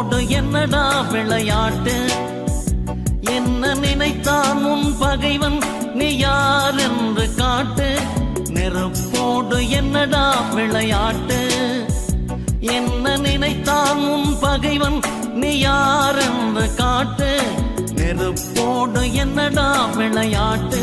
உன்னோடு என்னடா விளையாட்டு? என்ன நினைத்தான் உன் பகைவன்? நீ யார் என்று காட்டு. நெருப்போடு என்னடா விளையாட்டு? என்ன நினைத்தான் உன் பகைவன்? நீ யார் என்று காட்டு. நெருப்போடு என்னடா விளையாட்டு?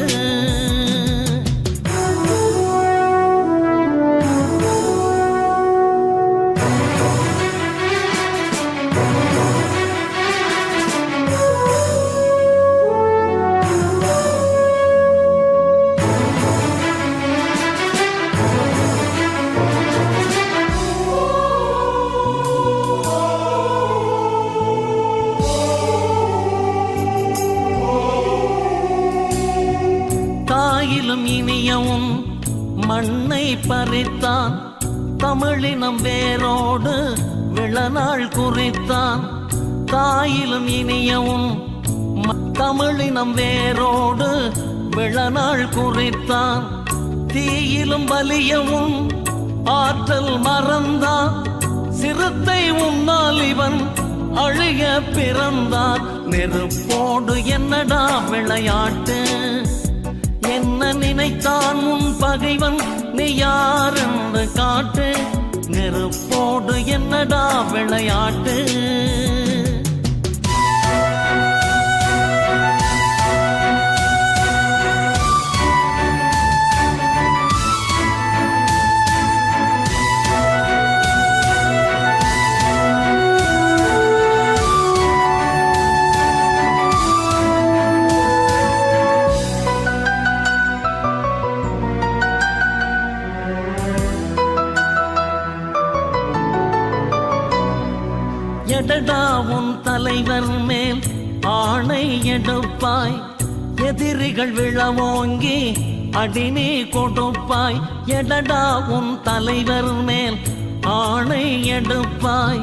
ஆயிலும் இனியவும் மண்ணை பறித்தான். தமிழினம் வேரோடு விளநாள் குறித்தான். தாயிலும் இனியவும் தமிழினம் வேரோடு விளநாள் குறித்தான். தீயிலும் வலியவும் ஆற்றல் மறந்தான். சிறுத்தை உன்னால் இவன் அழிய பிறந்தான். நெருப்போடு என்னடா விளையாட்டு? நினைத்தான் உன் பகைவன். நீ யார் காட்டு. நெருப்போடு என்னடா விளையாட்டு? எதிரிகள் விழவோங்கி அடிநீ கொடுப்பாய். எடடா உன் தலைவர் மேல் ஆணை எடுப்பாய்.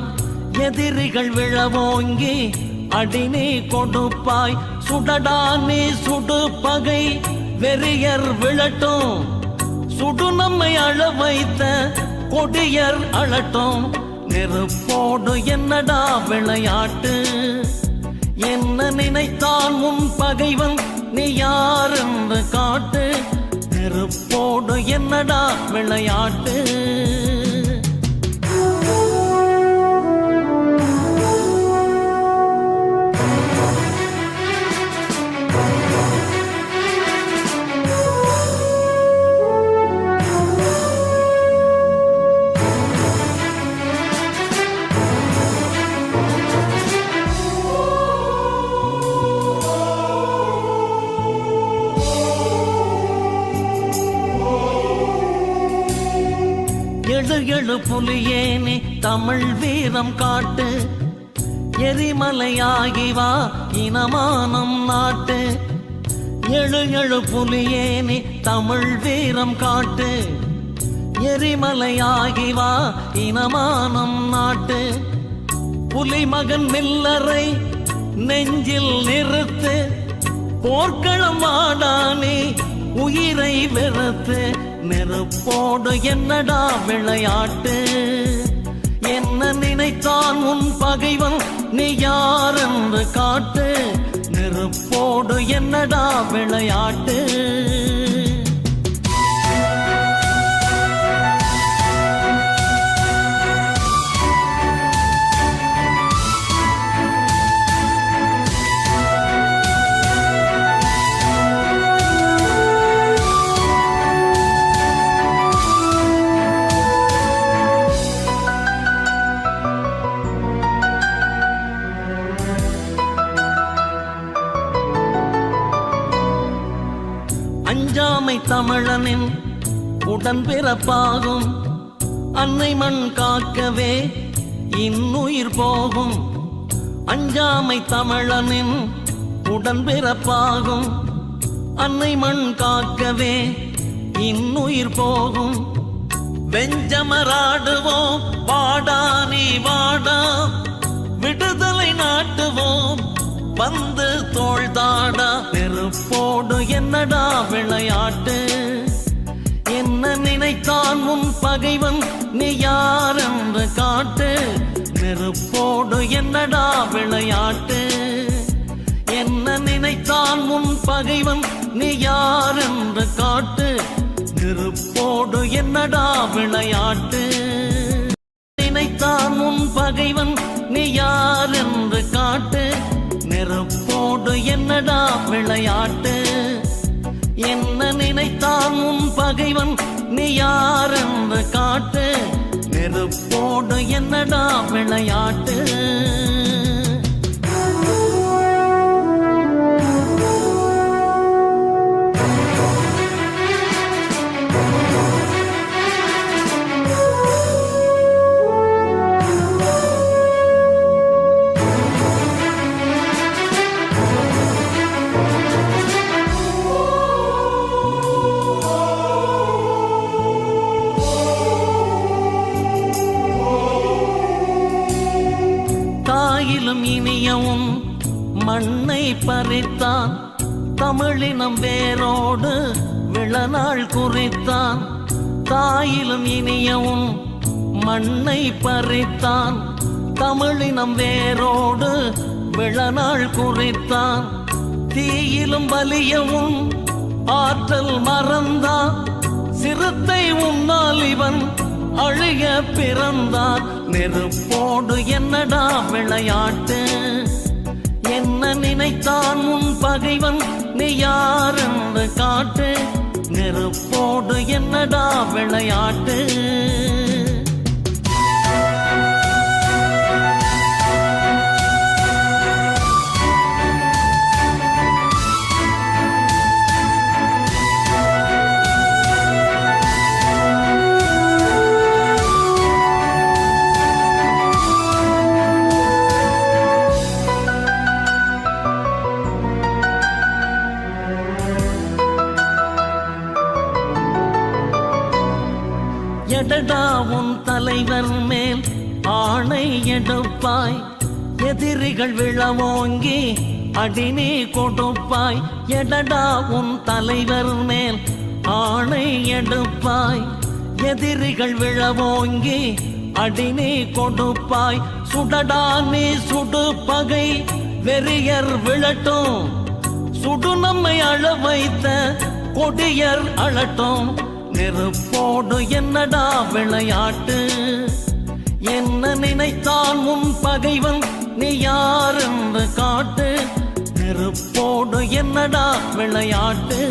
எதிரிகள் விழவோங்கி அடிநீ கொடுப்பாய். சுடடா நீ சுடு பகை வெறியர் விழட்டும். சுடு நம்மை அழ வைத்த கொடியர் அழட்டும். நெருப்போடு என்னடா விளையாட்டு? என்ன நினைத்தான் உன் பகைவன்? நீ யார் காட்டு? நெருப்போடு என்னடா விளையாட்டு? தமிழ் வீரம் காட்டு. எரிமலையாகி வா இனமானம் நாட்டு. எழு எழு புலியேனி தமிழ் வீரம் காட்டு. எரிமலையாகி வா இனமானம் நாட்டு. புலி மகன் மில்லரை நெஞ்சில் நிறுத்து. போர்க்களம் ஆடானே உயிரை வெறுத்து. நெருப்போடு என்னடா விளையாட்டு? என்ன நினைத்தான் உன் பகைவன்? நீ யார் என்று காட்டு? நெருப்போடு என்னடா விளையாட்டு? அஞ்சாமை தமிழனின் உடன்பிறப்பாகும். அன்னை மண் காக்கவே இன்னுயிர் போகும். அஞ்சாமை தமிழனின் உடன்பிறப்பாகும். அன்னை மண் காக்கவே இன்னுயிர் போகும். வெஞ்சமராடுவோம் வாடா நீ வாடா. வந்து தோள்தாடா நெருப்போடு என்னடா விளையாட்டு? என்ன நினைத்தான் உன் பகைவன் நீ யார் என்று காட்டு? நெருப்போடு என்னடா விளையாட்டு? என்ன நினைத்தான் உன் பகைவன் நீ யார் என்று காட்டு? நெருப்போடு என்னடா விளையாட்டு? நினைத்தான் உன் பகைவன் நீ யார் என்று காட்டு? நெருப்போடு என்னடா விளையாட்டு? என்ன நினைத்தான் உன் பகைவன் நீ யார் காட்டு. நெருப்போடு என்னடா விளையாட்டு? ஆயிலும் இனியவும் மண்ணை பறித்தான். தமிழினம் வேரோடு விளநாள் குறித்தான். தீயிலும் வலியவும் ஆற்றல் மறந்தான். சிறுத்தை உன்னால் இவன் அழிய பிறந்தான். நெருப்போடு என்னடா விளையாட்டு? என்ன நினைத்தான் உன் பகைவன்? நீ யார் என்று காட்டு. நெருப்போடு என்னடா விளையாட்டு? எடடா உன் தலைவர் மேல் ஆணை எடுப்பாய். எதிரிகள் விழவோங்கி அடிநீ கொடுப்பாய். எடடா உன் தலைவர் மேல் ஆணை எடுப்பாய். எதிரிகள் விழவோங்கி அடிநீ கொடுப்பாய். சுடடா நீ சுடு பகை வெறியர் விழட்டும். சுடு நம்மை அழ வைத்த கொடியர் அழட்டும். நெருப்பு நெருப்போடு என்னடா விளையாட்டு? என்ன நினைத்தான் உன் பகைவன்? நீ யார் என்று காட்டு. நெருப்போடு என்னடா விளையாட்டு?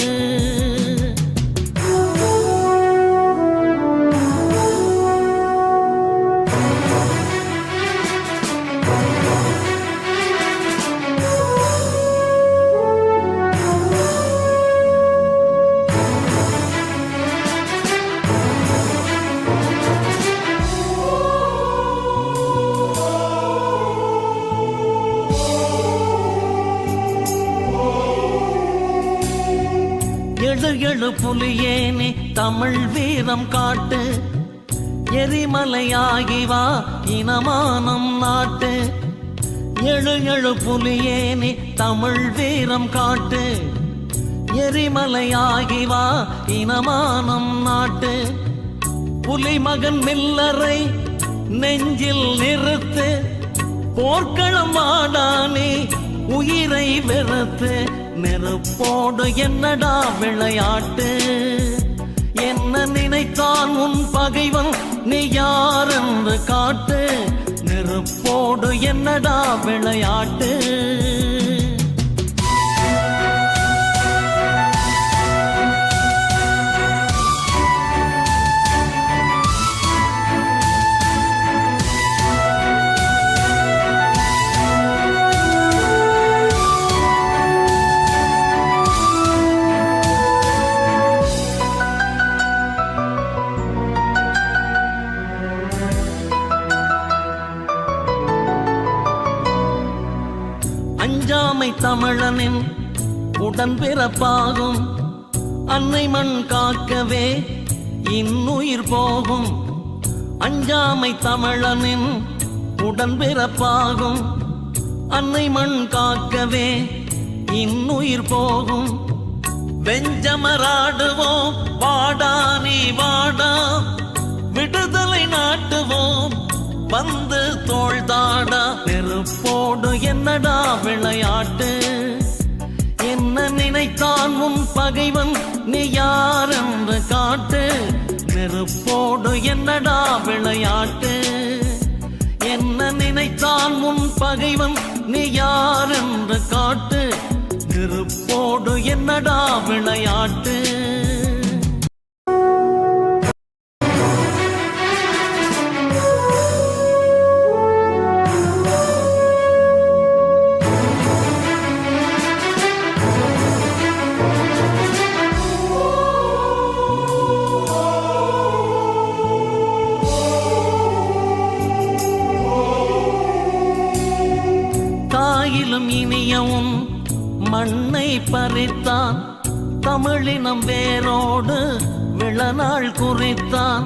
எழு எழு புலியேனே தமிழ் வீரம் காட்டு. எரிமலையாகி வா இனமானம் நாட்டு. எழு எழு புலியேனே தமிழ் வீரம் காட்டு. எரிமலையாகி வா இனமானம் நாட்டு. புலி மகன் மில்லரை நெஞ்சில் நிறுத்து. போர்க்களம் ஆடானே உயிரை வெறுத்து நெருப்போடு என்னடா விளையாட்டு? என்ன நினைத்தான் உன் பகைவன் நீ யார் என்று காட்டு? நெருப்போடு என்னடா விளையாட்டு? பிறப்பாகும். அன்னை மண் காக்கவே இன்னுயிர் போகும். அஞ்சாமை தமிழனின் உடன்பிறப்பாகும் அன்னை மண் காக்கவே இன்னுயிர் போகும். வெஞ்சமராடுவோம் வாடா நீ வாடா. விடுதலை நாட்டுவோம் வந்து தோள் தோள்தாடா நெருப்போடு என்னடா விளையாட்டு? என்ன நினைத்தான் உன் பகைவன்? நீ யார் என்று காட்டு. நெருப்போடு என்னடா விளையாட்டு? என்ன நினைத்தான் உன் பகைவன்? நீ யார் என்று காட்டு. நெருப்போடு என்னடா விளையாட்டு? குறித்தான். தமிழினம் வேரோடு விளநாள் குறித்தான்.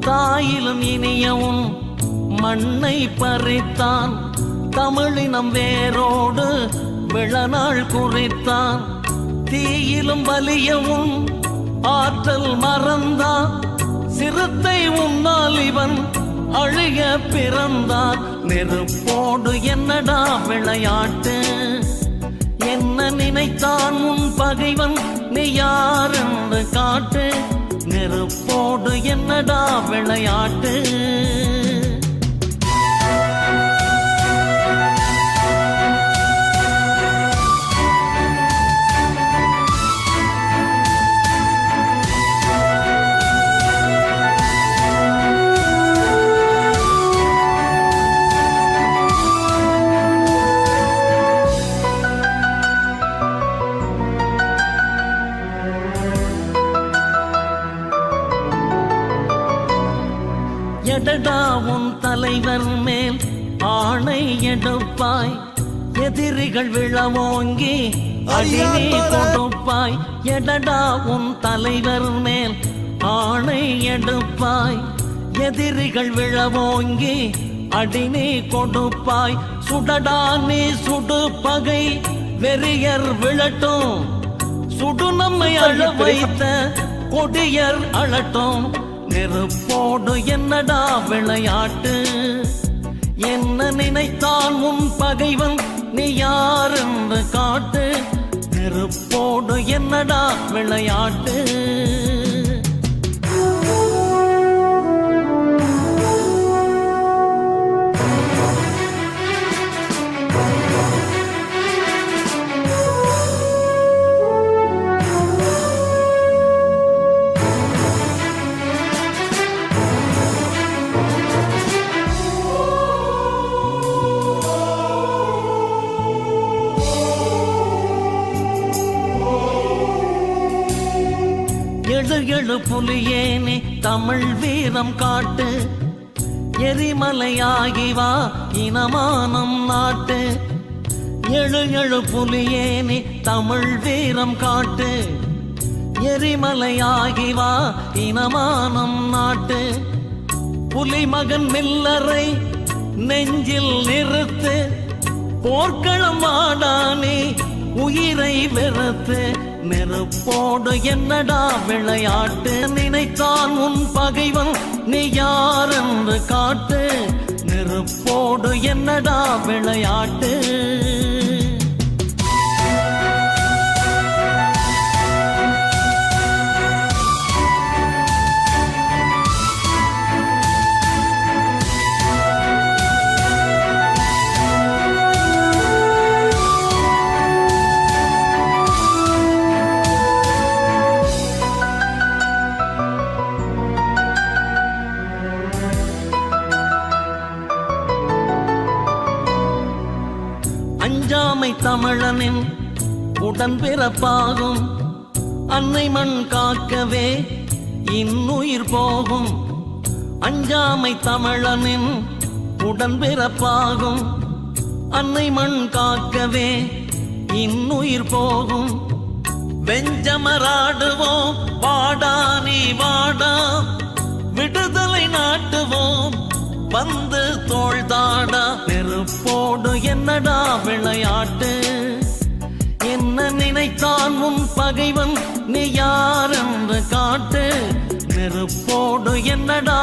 தாயிலும் இனியவும் மண்ணை பறித்தான். தமிழினம் வேரோடு விளநாள் குறித்தான். தீயிலும் வலியவும் ஆற்றல் மறந்தான். சிறுத்தை உன்னால் இவன் அழிய பிறந்தான். நெருப்போடு என்னடா விளையாட்டு? என்ன நினைத்தான் உன் பகைவன்? நீ யார் காட்டு. நெருப்போடு என்னடா விளையாட்டு? எதிரிகள் விழவோங்கி அடினே கொடுப்பாய். எடடா உன் தலைவர் மேல் ஆணை எடுப்பாய். எதிரிகள் விழவோங்கி அடினே கொடுப்பாய். சுடடா நீ சுடு பகை வெறியர் விழட்டும். சுடு நம்மை அழ வைத்த கொடியர் அழட்டும். நெருப்போடு என்னடா விளையாட்டு? என்ன நினைத்தான் உன் பகைவன் என்னடா விளையாட்டு? எழு புலியேனே தமிழ் வீரம் காட்டு. எரிமலையாகி வா இனமானம் நாட்டு. எழு எழு புலியேனே தமிழ் வீரம் காட்டு. எரிமலையாகி வா இனமானம் நாட்டு. புலி மகன் மில்லரை நெஞ்சில் நிறுத்து. போர்க்களம் ஆடானே உயிரை வெறுத்து. நெருப்போடு என்னடா விளையாட்டு? நினைத்தான் உன் பகைவன் நீ யார் என்று காட்டு? நெருப்போடு என்னடா விளையாட்டு? உடன்பிறப்பாகும் அன்னை மண் காக்கவே இன்னுயிர் போகும். அஞ்சாமை தமிழனின் உடன் பிறப்பாகும். அன்னை மண் காக்கவே இன்னுயிர் போகும். வெஞ்சமராடுவோம் வாடா நீ வாடா. விடுதலை நாட்டுவோம் வந்து தோள்தாடா நெருப்போடு என்னடா விளையாட்டு? என்ன நினைத்தான் உன் பகைவன்? நீ யார் என்று காட்டு நெருப்போடு என்னடா